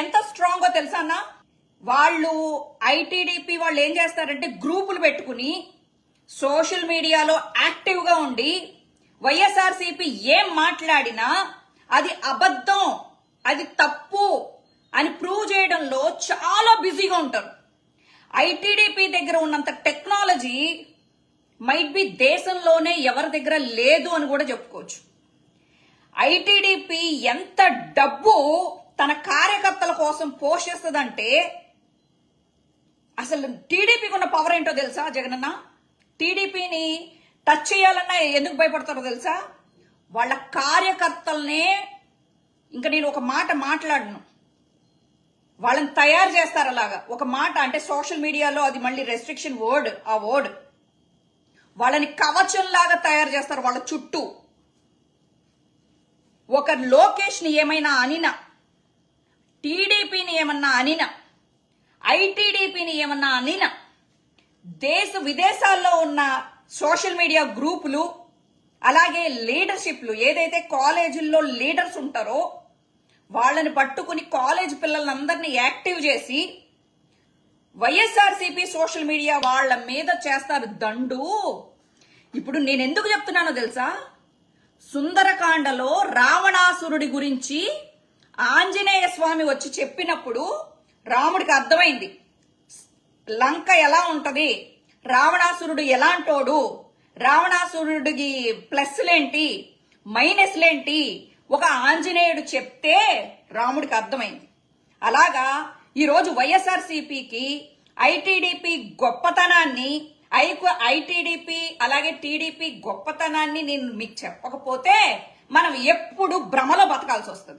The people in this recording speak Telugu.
ఎంత స్ట్రాంగో తెలుసా అన్న? వాళ్ళు ఐటీడీపీ వాళ్ళు ఏం చేస్తారంటే గ్రూపులు పెట్టుకుని సోషల్ మీడియాలో యాక్టివ్గా ఉండి వైఎస్ఆర్సీపీ ఏం మాట్లాడినా అది అబద్ధం అది తప్పు అని ప్రూవ్ చేయడంలో చాలా బిజీగా ఉంటారు. ఐటీడీపీ దగ్గర ఉన్నంత టెక్నాలజీ మైట్ బి దేశంలోనే ఎవరి దగ్గర లేదు అని కూడా చెప్పుకోవచ్చు. ఐటీడీపీ ఎంత డబ్బు తన కార్యకర్తల కోసం పోషిస్తుందంటే అసలు టీడీపీకి ఉన్న పవర్ ఏంటో తెలుసా జగనన్న? టీడీపీని టచ్ చేయాలన్నా ఎందుకు భయపడతారో తెలుసా? వాళ్ళ కార్యకర్తలనే ఇంకా నేను ఒక మాట మాట్లాడను. వాళ్ళని తయారు చేస్తారు అలాగా. ఒక మాట అంటే సోషల్ మీడియాలో అది మళ్ళీ రెస్ట్రిక్షన్ వర్డ్ ఆ వర్డ్ వాళ్ళని కవచంలాగా తయారు చేస్తారు వాళ్ళ చుట్టూ. ఒక లోకేష్ని ఏమైనా అనిన టీడీపీని ఏమన్నా అనిన? ఐటీడీపీని ఏమన్నా అనిన? దేశ విదేశాల్లో ఉన్న సోషల్ మీడియా గ్రూపులు అలాగే లీడర్షిప్లు ఏదైతే కాలేజీల్లో లీడర్స్ ఉంటారో వాళ్ళని పట్టుకుని కాలేజ్ పిల్లలందరినీ యాక్టివ్ చేసి వైఎస్ఆర్సీపీ సోషల్ మీడియా వాళ్ళ మీద చేస్తారు దండు. ఇప్పుడు నేను ఎందుకు చెప్తున్నానో తెలుసా? సుందరకాండలో రావణాసురుడి గురించి ఆంజనేయ స్వామి వచ్చి చెప్పినప్పుడు రాముడికి అర్థమైంది. లంక ఎలా ఉంటది? రావణాసురుడు ఎలాంటోడు? రావణాసురుడికి ప్లస్లేంటి? మైనస్లేంటి? ఒక ఆంజనేయుడు చెప్తే రాముడికి అర్థమైంది. అలాగా ఈరోజు వైఎస్ఆర్సీపీకి ఐటీడీపీ గొప్పతనాన్ని ఐకు ఐటీడీపీ అలాగే టీడీపీ గొప్పతనాన్ని నేను మీకు చెప్పకపోతే మనం ఎప్పుడు భ్రమలో బతకాల్సి వస్తుంది.